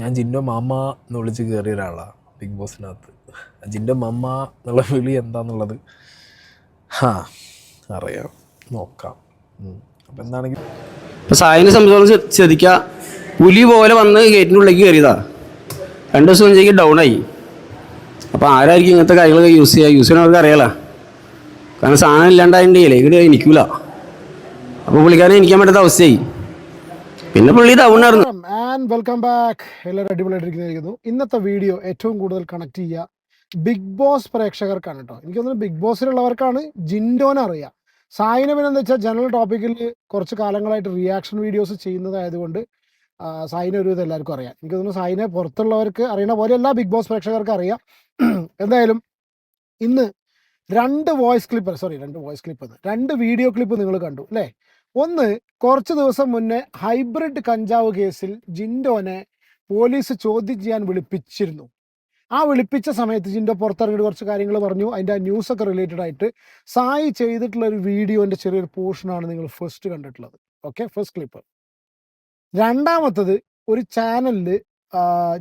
ഞാൻ ജിൻഡോ മാമ എന്ന് വിളിച്ച് കയറിയ ഒരാളാണ് ബിഗ് ബോസിനകത്ത്. ജിൻഡോ മമ്മ എന്നുള്ള വിളി എന്താന്നുള്ളത് ഹാ അറിയാം. നോക്കാം. അപ്പം എന്താണെങ്കിൽ ഇപ്പം സായിനെ സംബന്ധിച്ചോളം ശ്രദ്ധിക്കുക പുലി പോലെ വന്ന് ഗേറ്റിന്റെ ഉള്ളിലേക്ക് കയറിയതാ രണ്ട് ദിവസം കഴിഞ്ഞേക്ക് ഡൗൺ ആയി. അപ്പോൾ ആരായിരിക്കും ഇങ്ങനത്തെ കാര്യങ്ങളൊക്കെ യൂസ് ചെയ്യുക യൂസ് ചെയ്യണവർക്ക് അറിയാലോ. കാരണം സാധനം ഇല്ലാണ്ടായിട്ടുണ്ടെങ്കിൽ ഇവിടെ എനിക്കൂല. അപ്പോൾ പുള്ളിക്കാരനെ എനിക്കാൻ പറ്റാത്ത അവസ്ഥയായി. പിന്നെ പുള്ളി ഡൗൺ ആൻഡ് വെൽക്കം ബാക്ക് എല്ലാവരും അടിപൊളിയായിട്ടിരിക്കുന്നു. ഇന്നത്തെ വീഡിയോ ഏറ്റവും കൂടുതൽ കണക്ട് ചെയ്യുക ബിഗ് ബോസ് പ്രേക്ഷകർക്കാണ് കേട്ടോ എനിക്ക് തോന്നുന്നു ബിഗ് ബോസിലുള്ളവർക്കാണ് ജിൻഡോനെ അറിയാം സായിനെ എന്താ വെച്ചാൽ ജനറൽ ടോപ്പിക്കിൽ കുറച്ച് കാലങ്ങളായിട്ട് റിയാക്ഷൻ വീഡിയോസ് ചെയ്യുന്നതായതുകൊണ്ട് സായിനെ ഒരു ഇത് എല്ലാവർക്കും അറിയാം. എനിക്ക് തോന്നുന്നു സായിനെ പുറത്തുള്ളവർക്ക് അറിയണ പോലെ എല്ലാ ബിഗ് ബോസ് പ്രേക്ഷകർക്കും അറിയാം. എന്തായാലും ഇന്ന് രണ്ട് വോയിസ് ക്ലിപ്പ് സോറി രണ്ട് വോയിസ് ക്ലിപ്പ് രണ്ട് വീഡിയോ ക്ലിപ്പ് നിങ്ങൾ കണ്ടു അല്ലേ? ഒന്ന് കുറച്ച് ദിവസം മുന്നേ ഹൈബ്രിഡ് കഞ്ചാവ് കേസിൽ ജിൻഡോനെ പോലീസ് ചോദ്യം ചെയ്യാൻ വിളിപ്പിച്ചിരുന്നു. ആ വിളിപ്പിച്ച സമയത്ത് ജിൻഡോ പുറത്തിറങ്ങിയിട്ട് കുറച്ച് കാര്യങ്ങൾ പറഞ്ഞു. അതിന്റെ ന്യൂസ് ഒക്കെ റിലേറ്റഡ് ആയിട്ട് സായി ചെയ്തിട്ടുള്ള ഒരു വീഡിയോന്റെ ചെറിയൊരു പോർഷനാണ് നിങ്ങൾ ഫസ്റ്റ് കണ്ടിട്ടുള്ളത്. ഓക്കെ ഫസ്റ്റ് ക്ലിപ്പ് രണ്ടാമത്തത് ഒരു ചാനലിൽ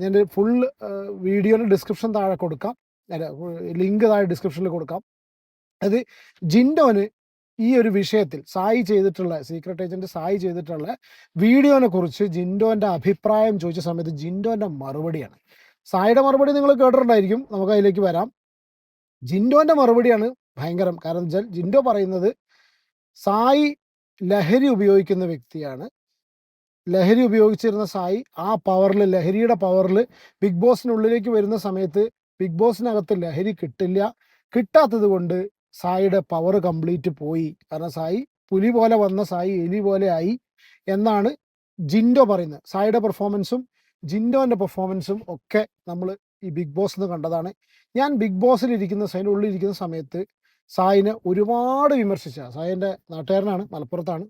ഞാൻ ഫുൾ വീഡിയോയുടെ ഡിസ്ക്രിപ്ഷൻ താഴെ കൊടുക്കാം. ലിങ്ക് താഴെ ഡിസ്ക്രിപ്ഷനിൽ കൊടുക്കാം. അത് ജിൻഡോന് ഈ ഒരു വിഷയത്തിൽ സായി ചെയ്തിട്ടുള്ള സീക്രട്ട് ഏജന്റ് സായി ചെയ്തിട്ടുള്ള വീഡിയോനെ കുറിച്ച് ജിൻഡോന്റെ അഭിപ്രായം ചോദിച്ച സമയത്ത് ജിൻഡോന്റെ മറുപടിയാണ്. സായിയുടെ മറുപടി നിങ്ങൾ കേട്ടിട്ടുണ്ടായിരിക്കും. നമുക്ക് അതിലേക്ക് വരാം. ജിൻഡോന്റെ മറുപടിയാണ് ഭയങ്കരം. കാരണം വെച്ചാൽ ജിൻഡോ പറയുന്നത് സായി ലഹരി ഉപയോഗിക്കുന്ന വ്യക്തിയാണ്. ലഹരി ഉപയോഗിച്ചിരുന്ന സായി ആ പവറിൽ ലഹരിയുടെ പവറിൽ ബിഗ് ബോസിനുള്ളിലേക്ക് വരുന്ന സമയത്ത് ബിഗ് ബോസിനകത്ത് ലഹരി കിട്ടില്ല. കിട്ടാത്തത് കൊണ്ട് സായിയുടെ പവർ കംപ്ലീറ്റ് പോയി. കാരണം സായി പുലി പോലെ വന്ന സായി എലി പോലെ ആയി എന്നാണ് ജിൻഡോ പറയുന്നത്. സായിയുടെ പെർഫോമൻസും ജിൻഡോന്റെ പെർഫോമൻസും ഒക്കെ നമ്മൾ ഈ ബിഗ് ബോസ് എന്ന് കണ്ടതാണ്. ഞാൻ ബിഗ് ബോസിൽ ഇരിക്കുന്ന സായിന്റെ ഉള്ളിൽ ഇരിക്കുന്ന സമയത്ത് സായിനെ ഒരുപാട് വിമർശിച്ച സായിന്റെ നാട്ടുകാരനാണ് മലപ്പുറത്താണ്.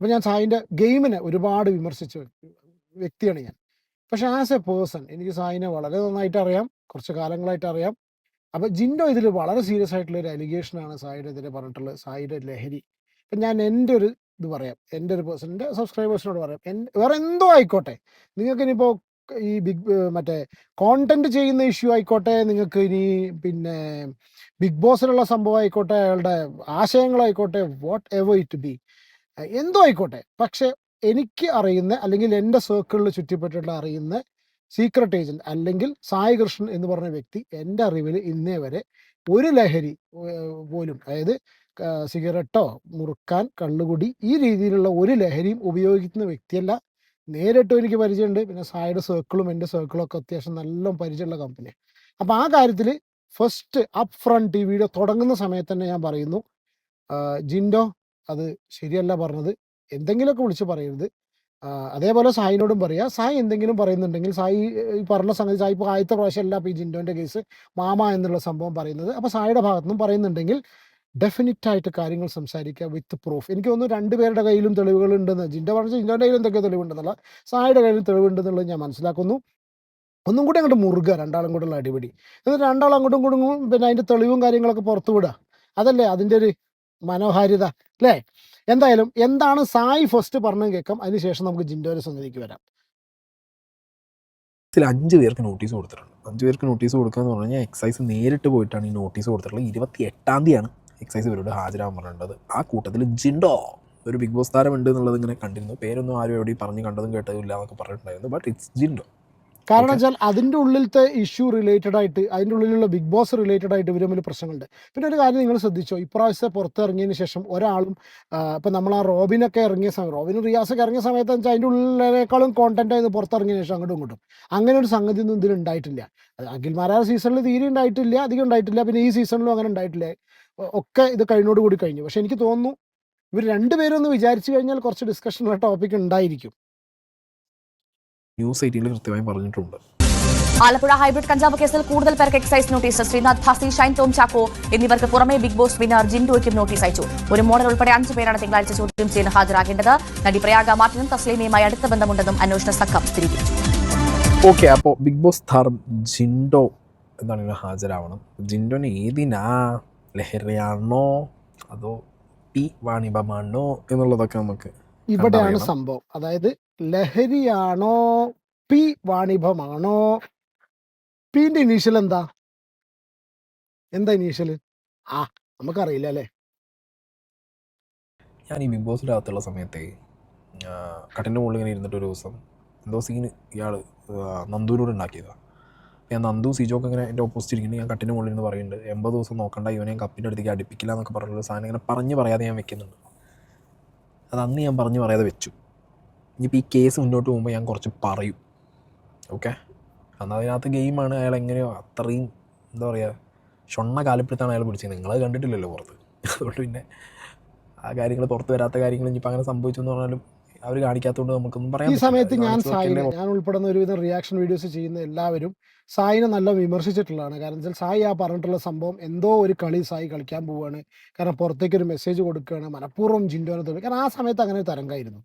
അപ്പം ഞാൻ സായിന്റെ ഗെയിമിനെ ഒരുപാട് വിമർശിച്ച വ്യക്തിയാണ് ഞാൻ. പക്ഷെ ആസ് എ പേഴ്സൺ എനിക്ക് സായിനെ വളരെ നന്നായിട്ട് അറിയാം കുറച്ച് കാലങ്ങളായിട്ട് അറിയാം. അപ്പൊ ജിൻഡോ ഇതിൽ വളരെ സീരിയസ് ആയിട്ടുള്ള ഒരു സായിയുടെ എതിരെ പറഞ്ഞിട്ടുള്ളത് സായിയുടെ ലഹരി. ഇപ്പം ഞാൻ എന്റെ ഒരു ഇത് പറയാം. എന്റെ ഒരു പേഴ്സൺ എന്റെ സബ്സ്ക്രൈബേഴ്സിനോട് പറയാം. വേറെ എന്തോ ആയിക്കോട്ടെ. നിങ്ങൾക്ക് ഇനിയിപ്പോൾ ഈ ബിഗ് മറ്റേ കോണ്ടന്റ് ചെയ്യുന്ന ഇഷ്യൂ ആയിക്കോട്ടെ നിങ്ങൾക്ക് ഇനി പിന്നെ ബിഗ് ബോസിലുള്ള സംഭവം ആയിക്കോട്ടെ അയാളുടെ ആശയങ്ങളായിക്കോട്ടെ വാട്ട് എവർ ഇറ്റ് ബി എന്തോ ആയിക്കോട്ടെ. പക്ഷെ എനിക്ക് അറിയുന്ന അല്ലെങ്കിൽ എന്റെ സർക്കിളിൽ ചുറ്റിപ്പെട്ടിട്ടുള്ള അറിയുന്ന സീക്രട്ട് ഏജന്റ് അല്ലെങ്കിൽ സായി കൃഷ്ണൻ എന്ന് പറഞ്ഞ വ്യക്തി എന്റെ അറിവിൽ ഇന്നേ വരെ ഒരു ലഹരി പോലും അതായത് സിഗരറ്റോ മുറുക്കാൻ കള്ളുകുടി ഈ രീതിയിലുള്ള ഒരു ലഹരിയും ഉപയോഗിക്കുന്ന വ്യക്തിയല്ല. നേരിട്ടും എനിക്ക് പരിചയമുണ്ട്. പിന്നെ സായിയുടെ സർക്കിളും എന്റെ സർക്കിളും ഒക്കെ അത്യാവശ്യം നല്ല പരിചയമുള്ള കമ്പനി അപ്പം ആ കാര്യത്തിൽ ഫസ്റ്റ് അപ്പ് ഫ്രണ്ട് ഈ വീഡിയോ തുടങ്ങുന്ന സമയത്ത് തന്നെ ഞാൻ പറയുന്നു ജിൻഡോ അത് ശരിയല്ല പറഞ്ഞത്. എന്തെങ്കിലുമൊക്കെ വിളിച്ച് പറയരുത്. അതേപോലെ സായിനോടും പറയാ. സായി എന്തെങ്കിലും പറയുന്നുണ്ടെങ്കിൽ സായി ഈ പറഞ്ഞ സംഗതി സായി ഇപ്പോൾ ആദ്യത്തെ പ്രാവശ്യം അല്ല ഇപ്പോൾ ഈ ജിൻഡോന്റെ കേസ് മാമ എന്നുള്ള സംഭവം പറയുന്നത്. അപ്പോൾ സായിയുടെ ഭാഗത്തുനിന്നും പറയുന്നുണ്ടെങ്കിൽ ഡെഫിനറ്റ് ആയിട്ട് കാര്യങ്ങൾ സംസാരിക്കുക വിത്ത് പ്രൂഫ്. എനിക്ക് തോന്നുന്നു രണ്ടുപേരുടെ കയ്യിലും തെളിവുകൾ ഉണ്ടെന്ന് ജിൻഡോ പറഞ്ഞ ജിൻഡോന്റെ കയ്യിൽ എന്തൊക്കെ തെളിവുണ്ടെന്നുള്ള. സായിയുടെ കയ്യിലും തെളിവുണ്ടെന്നുള്ളത് ഞാൻ മനസ്സിലാക്കുന്നു. ഒന്നും കൂടി അങ്ങോട്ട് മുറുക രണ്ടാളും കൂടെയുള്ള അടിപിടി. എന്നിട്ട് രണ്ടാളും അങ്ങോട്ടും കൂടും പിന്നെ അതിന്റെ തെളിവും കാര്യങ്ങളൊക്കെ പുറത്തു വിടുക അതല്ലേ അതിന്റെ ഒരു മനോഹാരിത അല്ലേ? എന്തായാലും എന്താണ് സായി ഫസ്റ്റ് പറഞ്ഞു കേൾക്കാം. അതിനുശേഷം നമുക്ക് ജിൻഡോയുടെ സംഗതിക്ക് വരാം. ഇതിൽ അഞ്ച് പേർക്ക് നോട്ടീസ് കൊടുത്തിട്ടുണ്ട്. അഞ്ച് പേർക്ക് നോട്ടീസ് കൊടുക്കുക എന്ന് പറഞ്ഞാൽ എക്സൈസ് നേരിട്ട് പോയിട്ടാണ് ഈ നോട്ടീസ് കൊടുത്തിട്ടുള്ളത്. ഇരുപത്തി എട്ടാം തീയതിയാണ് എക്സൈസ് ഇവരോട് ഹാജരാകാൻ പറഞ്ഞിട്ടുള്ളത്. ആ കൂട്ടത്തിൽ ജിൻഡോ ഒരു ബിഗ് ബോസ് താരമുണ്ട് എന്നുള്ളത് ഇങ്ങനെ കണ്ടിരുന്നു. പേരൊന്നും ആരും എവിടെയും പറഞ്ഞ് കണ്ടതും കേട്ടതും ഇല്ല എന്നൊക്കെ പറഞ്ഞിട്ടുണ്ടായിരുന്നു. But it's Jinto. കാരണം വെച്ചാൽ അതിന്റെ ഉള്ളിലത്തെ ഇഷ്യൂ റിലേറ്റഡ് ആയിട്ട് അതിന്റെ ഉള്ളിലുള്ള ബിഗ് ബോസ് റിലേറ്റഡ് ആയിട്ട് ഇവർ തമ്മിൽ പ്രശ്നങ്ങളുണ്ട്. പിന്നെ ഒരു കാര്യം നിങ്ങൾ ശ്രദ്ധിച്ചോ ഇപ്രാവശ്യത്തെ പുറത്തിറങ്ങിയതിന് ശേഷം ഒരാളും ഇപ്പം നമ്മൾ ആ റോബിനൊക്കെ ഇറങ്ങിയ സമയം റോബിനും റിയാസൊക്കെ ഇറങ്ങിയ സമയത്ത് വെച്ചാൽ അതിന്റെ ഉള്ളിലേക്കാളും കോണ്ടന്റ് ആയിരുന്നു പുറത്തിറങ്ങിയ ശേഷം അങ്ങോട്ടും ഇങ്ങോട്ടും. അങ്ങനെ ഒരു സംഗതി ഒന്നും ഇതിൽ ഉണ്ടായിട്ടില്ല. അഖിൽമാരായ സീസണിൽ തീരെ ഉണ്ടായിട്ടില്ല അധികം ഉണ്ടായിട്ടില്ല പിന്നെ ഈ സീസണിലും അങ്ങനെ ഉണ്ടായിട്ടില്ല. ഒക്കെ ഇത് കഴിഞ്ഞോട് കൂടി കഴിഞ്ഞു. പക്ഷെ എനിക്ക് തോന്നുന്നു ഇവർ രണ്ടുപേരും ഒന്ന് വിചാരിച്ചു കഴിഞ്ഞാൽ കുറച്ച് ഡിസ്കഷനുള്ള ടോപ്പിക് ഉണ്ടായിരിക്കും. ന്യൂസ് എയ്റ്റീനിൽ കൃത്യമായി പറഞ്ഞിട്ടുണ്ട്. ആലപ്പുഴ ഹൈബ്രിഡ് കഞ്ചാവ് കേസിൽ കൂടുതൽ പേർക്ക് എക്സൈസ് നോട്ടീസ് ശ്രീനാഥ് ഭാസി ഷൈൻ ടോം ചാക്കോ എന്നിവർക്ക് പുറമെ ബിഗ് ബോസ് വിന്നർ ജിൻഡോയ്ക്കും നോട്ടീസ് അയച്ചു. ഒരു മോഡൽ ഉൾപ്പെടെ അഞ്ച് പേരാണ് തിങ്കളാഴ്ച ചോദ്യം ചെയ്യാൻ ഹാജരാകേണ്ടത്. നടി പ്രയാഗ മാർട്ടിനും തസ്ലീമയുമായി അടുത്ത ബന്ധമുണ്ടെന്നും അന്വേഷണ സംഘം സ്ഥിരീകരിച്ചു ഓക്കെ അപ്പോൾ ബിഗ് ബോസ് താരം ജിൻഡോ എന്താണ് ഇങ്ങനെ ഹാജരാവണം. ജിൻഡോന് ഏതിനാ? ലഹരിയാണോ? അതോ പി വാണിഭമാണോ? എന്നുള്ളതൊക്കെ നമുക്ക് ഇവിടെയാണ് സംഭവം. അതായത് ലഹരിയാണോ? പി വാണിഭമാണോ? പിന്റെ ഇനീഷ്യൽ എന്താ? എന്താ ഇനീഷ്യൽ ആ നമുക്കറിയില്ല അല്ലേ? ഞാൻ ഈ ബിഗ് ബോസിനകത്തുള്ള സമയത്തെ കട്ടിന്റെ മുകളിൽ ഇങ്ങനെ ഇരുന്നിട്ട് ഒരു ദിവസം എന്തോ സീൻ ഇയാൾ നന്ദൂരോട് ഉണ്ടാക്കിയതാണ് ഞാൻ നന്ദു സിജോക്ക് ഇങ്ങനെ എന്റെ ഓപ്പോസിറ്റ് ഇരിക്കുന്നത് ഞാൻ കട്ടിന്റെ മുകളിൽ നിന്ന് പറയുന്നുണ്ട് എൺപത് ദിവസം നോക്കണ്ട ഇവനെ ഞാൻ കപ്പിന്റെ അടുത്തേക്ക് അടുപ്പിക്കില്ല എന്നൊക്കെ പറഞ്ഞൊരു സാധനം ഇങ്ങനെ പറഞ്ഞ് പറയാതെ ഞാൻ വെക്കുന്നുണ്ട്. അത് അന്ന് ഞാൻ പറഞ്ഞു പറയാതെ വെച്ചു. ഇനിയിപ്പോൾ ഈ കേസ് മുന്നോട്ട് പോകുമ്പോൾ ഞാൻ കുറച്ച് പറയും. ഓക്കെ എന്നാൽ അതിനകത്ത് ഗെയിമാണ് അയാൾ എങ്ങനെയോ അത്രയും എന്താ പറയുക ഷൊണ്ണ കാലപ്പെടുത്താണ് അയാൾ പിടിച്ചത്. നിങ്ങളത് കണ്ടിട്ടില്ലല്ലോ പുറത്ത്. അതുകൊണ്ട് പിന്നെ ആ കാര്യങ്ങൾ പുറത്ത് വരാത്ത കാര്യങ്ങൾ ഇനിയിപ്പോൾ അങ്ങനെ സംഭവിച്ചു എന്ന് പറഞ്ഞാലും അവർ കാണിക്കാത്തതുകൊണ്ട് നമുക്കൊന്നും പറയാം ഈ സമയത്ത് ഞാൻ സായിനെ ഞാൻ ഉൾപ്പെടുന്ന ഒരുവിധം റിയാക്ഷൻ വീഡിയോസ് ചെയ്യുന്ന എല്ലാവരും സായിനെ നല്ല വിമർശിച്ചിട്ടുള്ളതാണ്. കാരണം വെച്ചാൽ സായി ആ പറഞ്ഞിട്ടുള്ള സംഭവം എന്തോ ഒരു കളി സായി കളിക്കാൻ പോവുകയാണ് കാരണം പുറത്തേക്ക് ഒരു മെസ്സേജ് കൊടുക്കുകയാണ്. മനഃപൂർവം ജിൻഡോനെ തുടങ്ങി കാരണം ആ സമയത്ത് അങ്ങനെ ഒരു തരംഗമായിരുന്നു.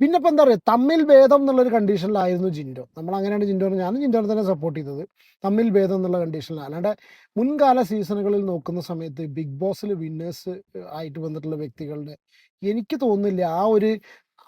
പിന്നെ ഇപ്പം എന്താ പറയുക തമ്മിൽ ഭേദം എന്നുള്ളൊരു കണ്ടീഷനിലായിരുന്നു ജിൻഡോ. നമ്മൾ അങ്ങനെയാണ് ജിൻഡോനെ ഞാനും ജിൻഡോനെ തന്നെ സപ്പോർട്ട് ചെയ്തത്. തമ്മിൽ ഭേദം എന്നുള്ള കണ്ടീഷനിൽ അല്ലാണ്ട് മുൻകാല സീസണുകളിൽ നോക്കുന്ന സമയത്ത് ബിഗ് ബോസിൽ വിന്നേഴ്സ് ആയിട്ട് വന്നിട്ടുള്ള വ്യക്തികളുടെ എനിക്ക് തോന്നുന്നില്ല ആ ഒരു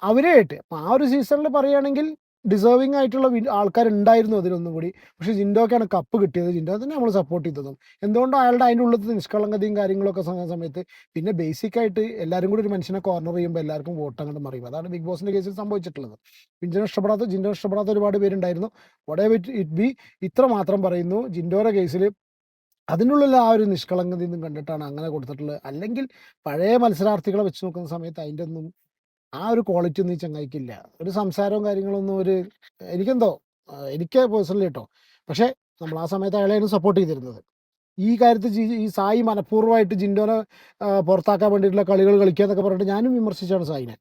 അവരായിട്ട് അപ്പം ആ ഒരു സീസണിൽ പറയുകയാണെങ്കിൽ ഡിസേർവിംഗ് ആയിട്ടുള്ള ആൾക്കാരുണ്ടായിരുന്നു അതിലൊന്നും കൂടി. പക്ഷേ ജിൻഡോക്കാണ് കപ്പ് കിട്ടിയത്. ജിൻഡോ തന്നെ നമ്മൾ സപ്പോർട്ട് ചെയ്തതും. എന്തുകൊണ്ടും അയാളുടെ അതിന്റെ ഉള്ളത്തെ നിഷ്കളങ്കതയും കാര്യങ്ങളൊക്കെ സമയം സമയത്ത് പിന്നെ ബേസിക് ആയിട്ട് എല്ലാവരും കൂടി ഒരു മനുഷ്യനെ കോർണർ ചെയ്യുമ്പോൾ എല്ലാവർക്കും വോട്ട് അങ്ങോട്ട് മറിയും. അതാണ് ബിഗ് ബോസിന്റെ കേസിൽ സംഭവിച്ചിട്ടുള്ളത്. ജിൻഡോ ഇഷ്ടപ്പെടാത്ത ജിൻഡോ ഇഷ്ടപ്പെടാത്ത ഒരുപാട് പേരുണ്ടായിരുന്നു. വടേ ഇറ്റ് ബി ഇത്ര മാത്രം പറയുന്നു. ജിൻഡോയുടെ കേസിൽ അതിനുള്ളിൽ ആ ഒരു നിഷ്കളങ്കതയൊന്നും കണ്ടിട്ടാണ് അങ്ങനെ കൊടുത്തിട്ടുള്ളത്. അല്ലെങ്കിൽ പഴയ മത്സരാർത്ഥികളെ വെച്ച് നോക്കുന്ന സമയത്ത് അതിന്റെ ഒന്നും ആ ഒരു ക്വാളിറ്റി ഒന്നും ഈ ചങ്ങായിക്കില്ല. ഒരു സംസാരവും കാര്യങ്ങളൊന്നും ഒരു എനിക്കെന്തോ എനിക്ക് പേഴ്സണലി കേട്ടോ പക്ഷേ നമ്മൾ ആ സമയത്ത് അയാളെയാണ് സപ്പോർട്ട് ചെയ്തിരുന്നത്. ഈ കാര്യത്തിൽ ഈ സായി മനഃപൂർവമായിട്ട് ജിൻഡോനെ പുറത്താക്കാൻ വേണ്ടിയിട്ടുള്ള കളികൾ കളിക്കുക എന്നൊക്കെ പറഞ്ഞിട്ട് ഞാനും വിമർശിച്ചാണ് സായിനെ.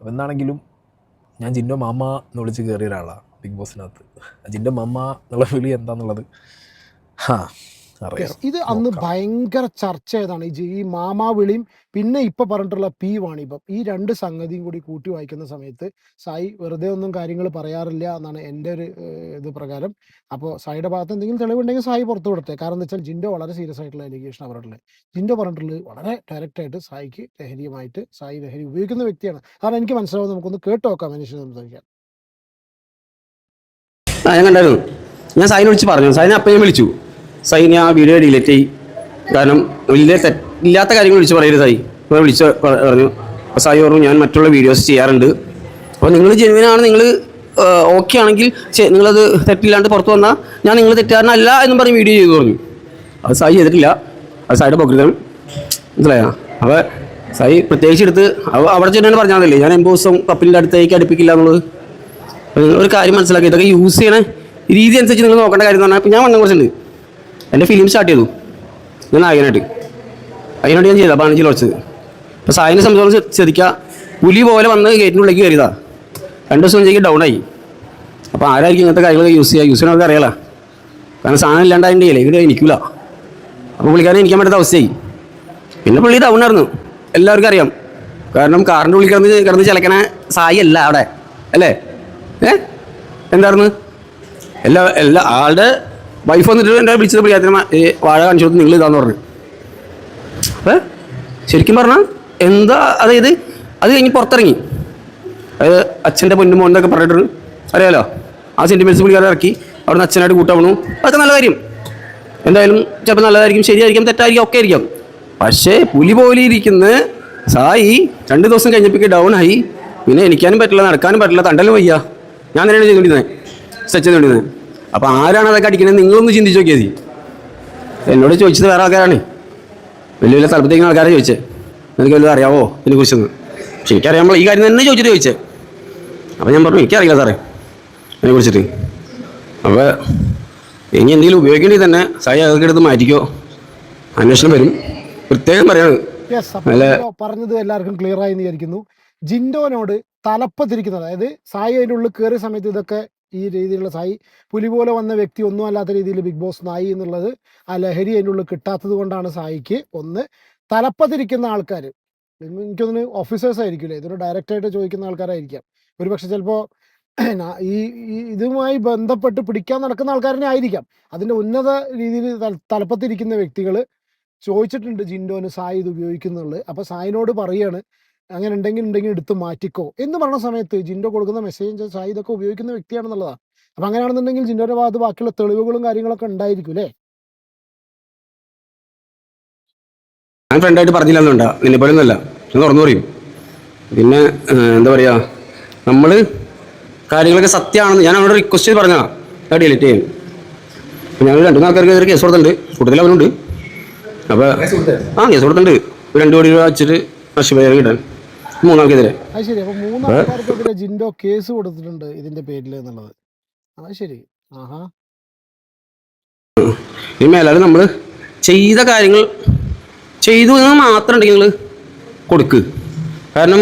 എന്നാണെങ്കിലും ഞാൻ ജിൻഡോ മാമ എന്ന് വിളിച്ച് കയറിയ ഒരാളാണ് ബിഗ് ബോസിനകത്ത്. ജിൻഡോ മാമ എന്നുള്ള വിളി എന്താന്നുള്ളത്? ഹാ. ഇത് അന്ന് ഭയങ്കര ചർച്ച ചെയ്താണ് ഈ ഈ മാമാ വിളിയും പിന്നെ ഇപ്പൊ പറഞ്ഞിട്ടുള്ള പി വാണിഭം ഈ രണ്ട് സംഗതിയും കൂടി കൂട്ടി വായിക്കുന്ന സമയത്ത് സായി വെറുതെ ഒന്നും കാര്യങ്ങൾ പറയാറില്ല എന്നാണ് എന്റെ ഒരു ഇത് പ്രകാരം. അപ്പോൾ സായിയുടെ ഭാഗത്ത് എന്തെങ്കിലും തെളിവുണ്ടെങ്കിൽ സായി പുറത്തു വിടട്ടെ. കാരണം എന്താ വെച്ചാൽ ജിൻഡോ വളരെ സീരിയസ് ആയിട്ടുള്ള എലിഗേഷൻ പറഞ്ഞിട്ടുള്ളത്. ജിൻഡോ പറഞ്ഞിട്ടുള്ളത് വളരെ ഡയറക്റ്റ് ആയിട്ട് സായിക്ക് ലഹരിയുമായിട്ട് സായി ലഹരി ഉപയോഗിക്കുന്ന വ്യക്തിയാണ്. കാരണം എനിക്ക് മനസ്സിലാവും നമുക്കൊന്ന് കേട്ട് നോക്കാം മനുഷ്യനെ സംസാരിക്കാം ഞാൻ കണ്ടായിരുന്നു. ഞാൻ സായിനെ വിളിച്ച് പറഞ്ഞു. സായിനെ അപ്പം ഞാൻ വിളിച്ചു. സൈൻ ആ വീഡിയോ ഡിലീറ്റ് ചെയ്യും കാരണം വലിയ ഇല്ലാത്ത കാര്യങ്ങൾ വിളിച്ച് പറയരുത് സായി. ഇപ്പോൾ വിളിച്ച് പറഞ്ഞു. അപ്പോൾ സായി പറഞ്ഞു ഞാൻ മറ്റുള്ള വീഡിയോസ് ചെയ്യാറുണ്ട്. അപ്പോൾ നിങ്ങൾ ജെനുവിനാണ് നിങ്ങൾ ഓക്കെ ആണെങ്കിൽ നിങ്ങളത് തെറ്റില്ലാണ്ട് പുറത്ത് വന്നാൽ ഞാൻ നിങ്ങൾ തെറ്റുകാരനല്ല എന്നും പറഞ്ഞ് വീഡിയോ ചെയ്തു പറഞ്ഞു അത് സായി ചെയ്തിട്ടില്ല. അത് സായിയുടെ പൊക്കൃതം മനസ്സിലായോ? അപ്പോൾ സായി പ്രത്യേകിച്ച് എടുത്ത് അവ- അവിടെ ചെന്നാണ് പറഞ്ഞാൽ മതില്ലേ ഞാൻ എൺപത് ദിവസം കപ്പിലിന്റെ അടുത്തേക്ക് അടുപ്പിക്കില്ല എന്നുള്ളത്. ഒരു കാര്യം മനസ്സിലാക്കി ഇതൊക്കെ യൂസ് ചെയ്യണ. രീതി അനുസരിച്ച് നിങ്ങൾ നോക്കേണ്ട കാര്യം എന്ന് പറഞ്ഞാൽ ഞാൻ വന്ന കുറച്ചുണ്ട്. എന്റെ ഫിലിം സ്റ്റാർട്ട് ചെയ്തു. ഞാൻ നായകനായിട്ട്. അതിനോട് ഞാൻ ചെയ്താൽ പതിനഞ്ച് വെച്ചത് അപ്പോൾ സായിനെ സംബന്ധിച്ച് ശ്ര- ശ്രദ്ധിക്കുക പുലി പോലെ വന്ന് ഗേറ്റിന്റെ ഉള്ളിലേക്ക് കയറിയതാ. രണ്ട് ദിവസം കഴിഞ്ഞേക്ക് ഡൗൺ ആയി. അപ്പോൾ ആരായിരിക്കും ഇങ്ങനത്തെ കാര്യങ്ങളൊക്കെ യൂസ് ചെയ്യുക? യൂസ് ചെയ്യണമൊക്കെ അറിയാലോ. കാരണം സാധനം ഇല്ലാണ്ട് അതിന്റെ ഇല്ല ഇവർ എനിക്കില്ല അപ്പോൾ പുള്ളിക്കാരൻ എനിക്കാൻ പറ്റാത്ത അവസ്ഥയായി. പിന്നെ പുള്ളി ഡൗൺ ആയിരുന്നു. എല്ലാവർക്കും അറിയാം. കാരണം കാറിന്റെ ഉള്ളിൽ കിടന്ന് കിടന്ന് ചിലക്കണ സായി അല്ല അവിടെ. അല്ലേ? ഏ? എന്തായിരുന്നു? എല്ലാ എല്ലാ ആളുടെ വൈഫ് വന്നിട്ട് എന്റെ വിളിച്ചത് പ്രിയാത്തിന് ഈ വാഴ കാണിച്ചു കൊടുത്ത് നിങ്ങൾ ഇതാന്ന് പറഞ്ഞു. ശരിക്കും പറഞ്ഞാൽ എന്താ അതായത് അത് കഴിഞ്ഞ് പുറത്തിറങ്ങി. അതായത് അച്ഛന്റെ പൊന്നും മോനെന്നൊക്കെ പറഞ്ഞിട്ട് അറിയാലോ? ആ സെന്റിമെന്റ്സ് പുള്ളിക്കാരെ ഇറക്കി. അവിടുന്ന് അച്ഛനായിട്ട് കൂട്ടാവണു അതൊക്കെ നല്ല കാര്യം. എന്തായാലും ചിലപ്പോൾ നല്ലതായിരിക്കും ശരിയായിരിക്കും തെറ്റായിരിക്കും ഒക്കെ ആയിരിക്കാം. പക്ഷേ പുലി പോലെ ഇരിക്കുന്ന സായി രണ്ട് ദിവസം കഴിഞ്ഞപ്പോൾ ഡൗൺ ആയി. പിന്നെ എനിക്കാനും പറ്റില്ല നടക്കാനും പറ്റില്ല തണ്ടലും വയ്യ. ഞാൻ തന്നെയാണ് ചെയ്തുകൊണ്ടിരുന്നത്. സെറ്റ് ചെയ്തുകൊണ്ടിരുന്നത്. അപ്പോൾ ആരാണ് അതൊക്കെ അടിക്കണത്? നിങ്ങളൊന്ന് ചിന്തിച്ച് നോക്കിയാൽ മതി. എന്നോട് ചോദിച്ചത് വേറെ ആൾക്കാരാണ്. വലിയ വലിയ സ്ഥലത്തേക്ക് ആൾക്കാരെ ചോദിച്ചത് നിനക്ക് വല്ലതും അറിയാവോ ഇതിനെക്കുറിച്ചൊന്ന് പക്ഷെ എനിക്കറിയാമ്പോൾ ഈ കാര്യം തന്നെ ചോദിച്ചിട്ട് ചോദിച്ചത് അപ്പോൾ ഞാൻ പറഞ്ഞു എനിക്കറിയില്ല സാറേ അതിനെ കുറിച്ചിട്ട്. അപ്പോൾ ഇനി എന്തെങ്കിലും ഉപയോഗിക്കേണ്ടി തന്നെ സായി അതൊക്കെ എടുത്ത് മാറ്റിക്കോ. അന്വേഷണം വരും. പ്രത്യേകം പറയാണ്. പറഞ്ഞത് എല്ലാവർക്കും ക്ലിയർ ആയി വിചാരിക്കുന്നു. ജിൻഡോനോട് തലപ്പത്തിരിക്കുന്നത് അതായത് സായി അതിന്റെ ഉള്ളിൽ കയറിയ സമയത്ത് ഇതൊക്കെ ഈ രീതിയിലുള്ള സായി പുലി പോലെ വന്ന വ്യക്തി ഒന്നും അല്ലാത്ത രീതിയിൽ ബിഗ് ബോസ് നായി എന്നുള്ളത് ആ ലഹരി അതിന്റെ ഉള്ളിൽ കിട്ടാത്തത് കൊണ്ടാണ് സായിക്ക് ഒന്ന് തലപ്പത്തിരിക്കുന്ന ആൾക്കാർ എനിക്കൊന്ന് ഓഫീസേഴ്സ് ആയിരിക്കില്ലേ ഇതൊരു ഡയറക്റ്റായിട്ട് ചോദിക്കുന്ന ആൾക്കാരായിരിക്കാം. ഒരുപക്ഷെ ചിലപ്പോൾ ഈ ഇതുമായി ബന്ധപ്പെട്ട് പിടിക്കാൻ നടക്കുന്ന ആൾക്കാരനെ ആയിരിക്കാം. അതിന്റെ ഉന്നത രീതിയിൽ തല- തലപ്പത്തിരിക്കുന്ന വ്യക്തികൾ ചോദിച്ചിട്ടുണ്ട് ജിൻഡോന് സായി ഇത് ഉപയോഗിക്കുന്നുള്ളത്. അപ്പോൾ സായിനോട് പറയാണ് അങ്ങനെ ഉണ്ടെങ്കിൽ ഉണ്ടെങ്കിൽ എടുത്ത് മാറ്റിക്കോ എന്ന് പറഞ്ഞ സമയത്ത് ജിൻഡോ കൊടുക്കുന്ന മെസ്സേജ് സായി ഇതൊക്കെ ഉപയോഗിക്കുന്ന വ്യക്തിയാണെന്നുള്ളതാണ് അപ്പൊ അങ്ങനെയാണെന്നുണ്ടെങ്കിൽ ജിൻഡോയുടെ ഭാഗത്ത് ബാക്കിയുള്ള തെളിവുകളും കാര്യങ്ങളൊക്കെ ഉണ്ടായിരിക്കും അല്ലേ? ഞാൻ ഫ്രണ്ടായിട്ട് പറഞ്ഞില്ലെന്നുണ്ടാ. നിന്നെ പോലെ ഒന്നുമല്ല ഞാൻ തുറന്നു പറയും. പിന്നെ എന്താ പറയുക നമ്മൾ കാര്യങ്ങളൊക്കെ സത്യമാണെന്ന് ഞാൻ അവനോട് റിക്വസ്റ്റ് ചെയ്ത് പറഞ്ഞാ അത് ഡിലീറ്റ് ചെയ്യും ഞങ്ങൾ രണ്ടു ആൾക്കാർക്ക് എതിരെ കേസ് കൊടുത്തിട്ടുണ്ട്. കൂടുതൽ അവനുണ്ട്. അപ്പോൾ ആ കേസ് കൊടുത്തിട്ടുണ്ട്. ഒരു രണ്ട് കോടി രൂപ വെച്ചിട്ട് നഷ്ടപരിഹാരം കിട്ടാൻ. മൂന്നാൾക്കെതിരെ അത് ശരി. അപ്പൊ ജിൻഡോ കേസ് കൊടുത്തിട്ടുണ്ട് ഇതിന്റെ പേരിൽ എന്നുള്ളത്. അത് ശരി. ആഹാ. ഇനി മേലാലും നമ്മൾ ചെയ്ത കാര്യങ്ങൾ ചെയ്തു എന്ന് മാത്രം ഉണ്ടെങ്കിൽ നിങ്ങൾ കൊടുക്ക്. കാരണം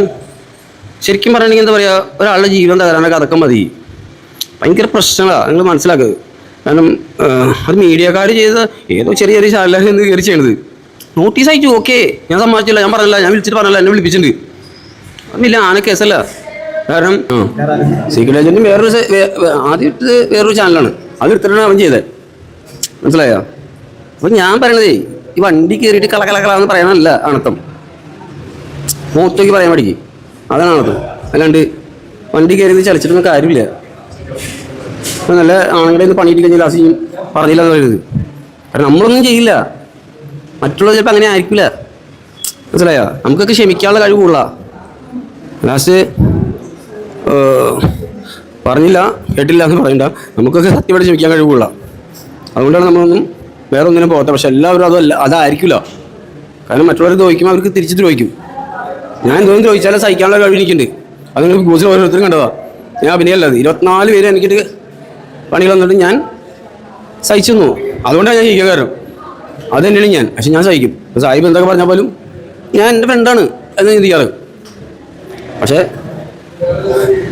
ശരിക്കും പറയുകയാണെങ്കിൽ എന്താ പറയുക ഒരാളുടെ ജീവൻ തകരാനൊക്കെ അതൊക്കെ മതി. ഭയങ്കര പ്രശ്നങ്ങളാണ് നിങ്ങൾ മനസ്സിലാക്കുക കാരണം അത് മീഡിയക്കാർ ചെയ്ത ഏതോ ചെറിയ ചെറിയ ചാനലാണ് എന്ന് കയറി ചെയ്യണത്. നോട്ടീസ് അയച്ചു ഓക്കെ ഞാൻ സമ്മതിച്ചില്ല. ഞാൻ പറഞ്ഞില്ല. ഞാൻ വിളിച്ചിട്ട് പറഞ്ഞില്ല. എന്നെ വിളിപ്പിച്ചിട്ടുണ്ട്. അതൊന്നുമില്ല ആന കേസല്ല. കാരണം സീക്രട്ട് ഏജന്റും വേറൊരു സെ- വേ- വേ- ആദ്യം ഇട്ടത് വേറൊരു ചാനലാണ് അത് എടുത്തിട്ടാണ് അവൻ ചെയ്തത്. മനസ്സിലായോ? അപ്പൊ ഞാൻ പറയണതേ ഈ വണ്ടി കയറിയിട്ട് കള കള കളാന്ന് പറയാനല്ല അണത്തം മൂത്തേക്ക് പറയാൻ പഠിക്ക് അതാണ് അണത്തം അല്ലാണ്ട് വണ്ടി കയറി ചലിച്ചിട്ടൊന്നും കാര്യമില്ല. നല്ല ആണുങ്ങളെ ഒന്ന് പണിയിട്ട് കഴിഞ്ഞാൽ ലാസ്റ്റ് പറഞ്ഞില്ല എന്ന് പറയുന്നത് കാരണം നമ്മളൊന്നും ചെയ്യില്ല. മറ്റുള്ളവർ ചിലപ്പോൾ അങ്ങനെ ആയിരിക്കില്ല മനസ്സിലായോ? നമുക്കൊക്കെ ക്ഷമിക്കാനുള്ള കഴിവ് കൂടുതലാ ലാസ്റ്റ് പറഞ്ഞില്ല കേട്ടില്ല എന്ന് പറയണ്ട. നമുക്കൊക്കെ സത്യം പഠിച്ച് വയ്ക്കാൻ കഴിവുള്ള. അതുകൊണ്ടാണ് നമ്മളൊന്നും വേറെ ഒന്നിനും പോകാത്ത. പക്ഷെ എല്ലാവരും അതല്ല അതായിരിക്കില്ല. കാരണം മറ്റുള്ളവർ ദ്രോഹിക്കുമ്പോൾ അവർക്ക് തിരിച്ച് ദ്രോഹിക്കും ഞാൻ എന്തോന്നും ദ്രോഹിച്ചാലും സഹിക്കാനുള്ള കഴിവ് എനിക്കുണ്ട്. അത് നിങ്ങൾ ഗൂസിൽ ഓരോരുത്തരും കണ്ടതാ. ഞാൻ അഭിനയല്ലത്. ഇരുപത്തിനാല് പേര് എനിക്കിട്ട് പണികൾ വന്നിട്ട് ഞാൻ സഹിച്ചു തന്നു അതുകൊണ്ടാണ് ഞാൻ ജയിക്കാൻ കാരണം. അത് തന്നെയാണ് ഞാൻ. പക്ഷെ ഞാൻ സഹിക്കും. സാഹിബ് എന്തൊക്കെ പറഞ്ഞാൽ പോലും ഞാൻ എന്റെ ഫ്രണ്ടാണ് എന്ന് ചിന്തിക്കാറ്. പക്ഷേ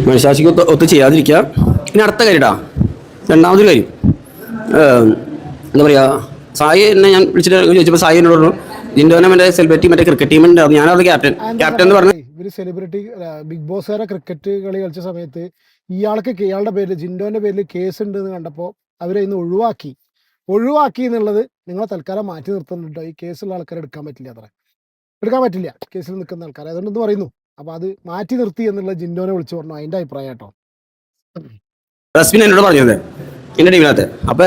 മനഃശാസിക്ക് ഒത്ത് ഒത്ത് ചെയ്യാതിരിക്കുക. ഇനി അടുത്ത കാര്യടാ. രണ്ടാമതൊരു കാര്യം. എന്താ പറയുക സായി എന്നെ ഞാൻ വിളിച്ചിട്ട് ചോദിച്ചപ്പോൾ സായി എന്നോട് പറഞ്ഞു ജിൻഡോനെ മറ്റേ സെലിബ്രിറ്റി മറ്റേ ക്രിക്കറ്റ് ടീമിന്റെ ഞാനത് ക്യാപ്റ്റൻ ക്യാപ്റ്റൻ എന്ന് പറഞ്ഞു ഇവർ സെലിബ്രിറ്റി ബിഗ് ബോസ് വരെ ക്രിക്കറ്റ് കളി കളിച്ച സമയത്ത് ഇയാൾക്ക് ഇയാളുടെ പേരിൽ ജിൻഡോന്റെ പേരിൽ കേസ് ഉണ്ട് എന്ന് കണ്ടപ്പോൾ അവരെ ഇന്ന് ഒഴിവാക്കി. ഒഴിവാക്കി എന്നുള്ളത് നിങ്ങളെ തൽക്കാലം മാറ്റി നിർത്തുന്നുണ്ടോ. ഈ കേസുള്ള ആൾക്കാരെ എടുക്കാൻ പറ്റില്ല അത്ര. എടുക്കാൻ പറ്റില്ല. കേസിൽ നിൽക്കുന്ന ആൾക്കാരെ. അതുകൊണ്ട് പറയുന്നു? അപ്പൊ അത് മാറ്റി നിർത്തി എന്നുള്ള ജിൻഡോനെ വിളിച്ചു പറഞ്ഞു. അതിന്റെ അഭിപ്രായം കേട്ടോ. റസ്മിൻ എന്നോട് പറഞ്ഞത് എന്റെ ടീമിനകത്ത്. അപ്പൊ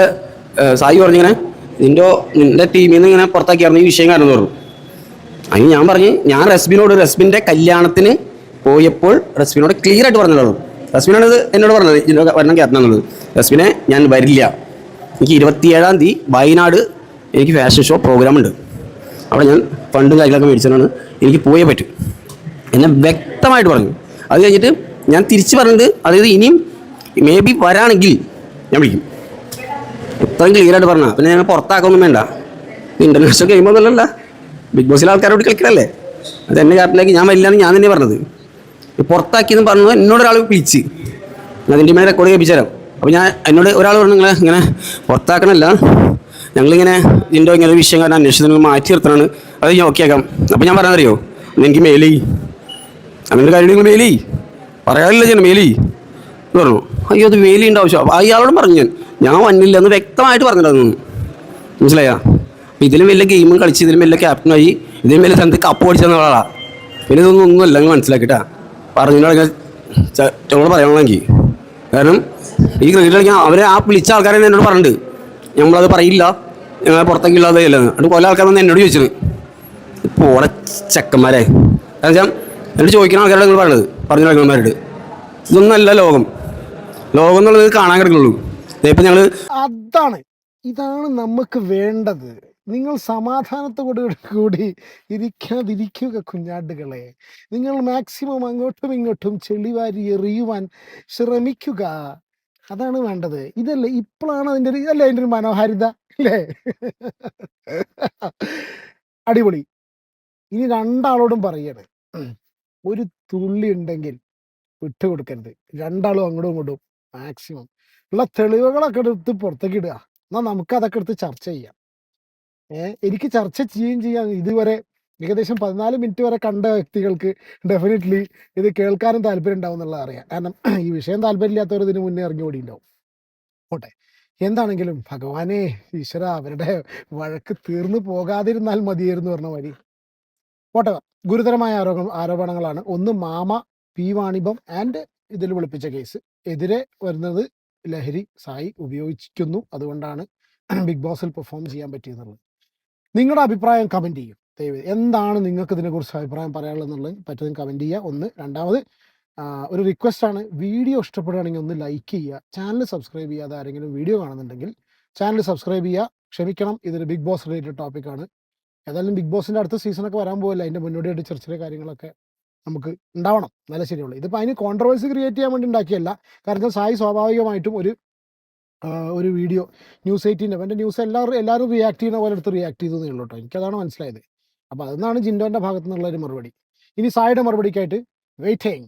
സായി പറഞ്ഞിങ്ങനെ നിന്റെ നിന്റെ ടീമിൽ നിന്ന് ഇങ്ങനെ പുറത്താക്കിയായിരുന്നു ഈ വിഷയം കാരണം പറഞ്ഞു. അതിന് ഞാൻ പറഞ്ഞു ഞാൻ റസ്മിനോട് റസ്മിന്റെ കല്യാണത്തിന് പോയപ്പോൾ റസ്മിനോട് ക്ലിയർ ആയിട്ട് പറഞ്ഞതാണ്. റസ്മിനാണ് ഇത് എന്നോട് പറഞ്ഞത്. ഇതിന്റെ വരണം ക്യാപ്റ്റൻ എന്നുള്ളത് റസ്മിനെ ഞാൻ വരില്ല. എനിക്ക് ഇരുപത്തിയേഴാം തീയതി വയനാട് എനിക്ക് ഫാഷൻ ഷോ പ്രോഗ്രാം ഉണ്ട്. അവിടെ ഞാൻ ഫണ്ടും കാര്യങ്ങളൊക്കെ മേടിച്ചതാണ്. എനിക്ക് പോയേ പറ്റും. എന്നെ വ്യക്തമായിട്ട് പറഞ്ഞു. അത് കഴിഞ്ഞിട്ട് ഞാൻ തിരിച്ചു പറഞ്ഞത് അതായത് ഇനിയും മേ ബി വരാണെങ്കിൽ ഞാൻ വിളിക്കും. ഇത്രയും ക്ലിയറായിട്ട് പറഞ്ഞാൽ പിന്നെ ഞങ്ങൾ പുറത്താക്കൊന്നും വേണ്ട. ഇന്റർനാഷണൽ ഗെയിം ഒന്നുമല്ല ബിഗ് ബോസിലെ ആൾക്കാരോട് കളിക്കലല്ലേ അത് എന്നെ ക്യാപ്റ്റനാക്കി ഞാൻ വരില്ലാന്ന് ഞാൻ തന്നെ പറഞ്ഞത്. പുറത്താക്കിയെന്ന് പറഞ്ഞു എന്നോട് ഒരാൾ വിളിച്ച്. അതിന്റെ മേലെ റെക്കോർഡ് കേൾപ്പിച്ചു തരാം. അപ്പോൾ ഞാൻ എന്നോട് ഒരാൾ പറഞ്ഞു നിങ്ങളെ ഇങ്ങനെ പുറത്താക്കണമല്ല ഞങ്ങളിങ്ങനെ ഇതിന്റെ ഇങ്ങനെ ഒരു വിഷയം കാരണം നിങ്ങൾ മാറ്റി നിർത്തണമാണ് അത് ഞാൻ ഓക്കെ ആക്കാം. അപ്പോൾ ഞാൻ പറഞ്ഞറിയോ എനിക്ക് മെയിൽ അങ്ങനെ കാര്യം നിങ്ങൾ മെയിൽ പറയാനില്ല ഞാൻ മെയിൽ എന്ന് പറഞ്ഞു. അയ്യോ അത് ചെയ്യേണ്ട ആവശ്യം. അയാളോട് പറഞ്ഞു ഞാൻ. വന്നില്ല എന്ന് വ്യക്തമായിട്ട് പറഞ്ഞിട്ടുണ്ടായിരുന്നു മനസ്സിലായാ? അപ്പം ഇതിലും വലിയ ഗെയിമും കളിച്ച് ഇതിലും വലിയ ക്യാപ്റ്റനായി ഇതിലും വലിയ സ്ഥലത്ത് കപ്പ് അടിച്ചെന്ന ആളാണ് പിന്നെ ഇതൊന്നും ഒന്നുമല്ല നിങ്ങൾ മനസ്സിലാക്കിട്ടാ. പറഞ്ഞിട്ടുണ്ടെങ്കിൽ ചോട് പറയണമെങ്കിൽ കാരണം ഈ ക്രിക്കറ്റ് കളിക്കാൻ അവരെ ആ വിളിച്ച ആൾക്കാരെ എന്നോട് പറഞ്ഞിട്ടുണ്ട് നമ്മളത് പറയില്ല. ഞങ്ങളെ പുറത്തേക്ക് അത് ഇല്ലെന്ന് അത് പല ആൾക്കാരൊന്നും എന്നോട് ചോദിച്ചത്. ഇപ്പോൾ ഓടെ ചെക്കന്മാരെ. കാരണം വെച്ചാൽ എന്നോട് ചോദിക്കുന്ന ആൾക്കാരോട് നിങ്ങൾ പറയുന്നത് പറഞ്ഞു നടക്കുന്നവരോട് ഇതൊന്നല്ല ലോകം. ലോകം എന്നുള്ളത് കാണാൻ കിടക്കുള്ളൂ ഇപ്പം ഞങ്ങൾ അതാണ്. ഇതാണ് നമുക്ക് വേണ്ടത്. നിങ്ങൾ സമാധാനത്തോടു കൂടി ഇരിക്കാതിരിക്കുക കുഞ്ഞാടുകളെ. നിങ്ങൾ മാക്സിമം അങ്ങോട്ടും ഇങ്ങോട്ടും ചെളിവാരി എറിയുവാൻ ശ്രമിക്കുക. അതാണ് വേണ്ടത്. ഇതല്ലേ? ഇപ്പോഴാണ് അതിന്റെ ഒരു ഇതല്ലേ അതിന്റെ ഒരു മനോഹാരിത. അല്ലേ? അടിപൊളി. ഇനി രണ്ടാളോടും പറയണേ. ഒരു തുള്ളി ഉണ്ടെങ്കിൽ വിട്ടുകൊടുക്കരുത്. രണ്ടാളും അങ്ങോട്ടും ഇങ്ങോട്ടും മാക്സിമം ഉള്ള തെളിവുകളൊക്കെ എടുത്ത് പുറത്തേക്ക് ഇടുക. എന്നാൽ നമുക്ക് അതൊക്കെ എടുത്ത് ചർച്ച ചെയ്യാം. ഏഹ് എനിക്ക് ചർച്ച ചെയ്യുകയും ചെയ്യാം. ഇതുവരെ ഏകദേശം പതിനാല് മിനിറ്റ് വരെ കണ്ട വ്യക്തികൾക്ക് ഡെഫിനറ്റ്ലി ഇത് കേൾക്കാനും താല്പര്യം ഉണ്ടാവും എന്നുള്ളത് അറിയാം. കാരണം ഈ വിഷയം താല്പര്യമില്ലാത്തവർ ഇതിന് മുന്നേ ഇറങ്ങി ഓടിയിട്ടുണ്ടാവും. പോട്ടെ. എന്താണെങ്കിലും ഭഗവാനെ ഈശ്വര അവരുടെ വഴക്ക് തീർന്നു പോകാതിരുന്നാൽ മതിയായിരുന്നു പറഞ്ഞ മതി പോട്ടെ. ഗുരുതരമായ ആരോപ ആരോപണങ്ങളാണ്. ഒന്ന് മാമ പി വാണിഭം ആൻഡ് ഇതിൽ വിളിപ്പിച്ച കേസ് എതിരെ വരുന്നത് ലഹരി സായി ഉപയോഗിക്കുന്നു അതുകൊണ്ടാണ് ബിഗ് ബോസിൽ പെർഫോം ചെയ്യാൻ പറ്റിയെന്നുള്ളത് നിങ്ങളുടെ അഭിപ്രായം കമന്റ് ചെയ്യും. ദയവ് എന്താണ് നിങ്ങൾക്ക് ഇതിനെക്കുറിച്ച് അഭിപ്രായം പറയാനുള്ളത് പറ്റുന്ന കമന്റ് ചെയ്യുക. ഒന്ന്. രണ്ടാമത് ഒരു റിക്വസ്റ്റ് ആണ്. വീഡിയോ ഇഷ്ടപ്പെടുകയാണെങ്കിൽ ഒന്ന് ലൈക്ക് ചെയ്യുക. ചാനൽ സബ്സ്ക്രൈബ് ചെയ്യാതെ ആരെങ്കിലും വീഡിയോ കാണുന്നുണ്ടെങ്കിൽ ചാനൽ സബ്സ്ക്രൈബ് ചെയ്യുക. ക്ഷമിക്കണം. ഇതൊരു ബിഗ് ബോസ് റിലേറ്റഡ് ടോപ്പിക്കാണ് ഏതായാലും ബിഗ് ബോസിന്റെ അടുത്ത സീസണൊക്കെ വരാൻ പോകില്ല അതിന്റെ മുന്നോടിയായിട്ട് ചെറിയ ചെറിയ കാര്യങ്ങളൊക്കെ നമുക്ക് ഉണ്ടാവണം. നല്ല ശരിയുള്ളൂ. ഇതിപ്പോൾ അതിന് കോൺട്രവേഴ്സി ക്രിയേറ്റ് ചെയ്യാൻ വേണ്ടി ഉണ്ടാക്കിയല്ല. കാരണം സായി സ്വാഭാവികമായിട്ടും ഒരു ഒരു വീഡിയോ ന്യൂസ് എയ്റ്റീന്റെ എന്റെ ന്യൂസ് എല്ലാവരും എല്ലാവരും റിയാക്ട് ചെയ്യുന്ന പോലെ എടുത്ത് റിയാക്ട് ചെയ്തതേ ഉള്ളൂ കേട്ടോ. എനിക്കതാണ് മനസ്സിലായത്. അപ്പോൾ അതെന്നാണ് ജിൻഡോന്റെ ഭാഗത്തു നിന്നുള്ള ഒരു മറുപടി. ഇനി സായിയുടെ മറുപടിക്കായിട്ട് വെയിറ്റിംഗ്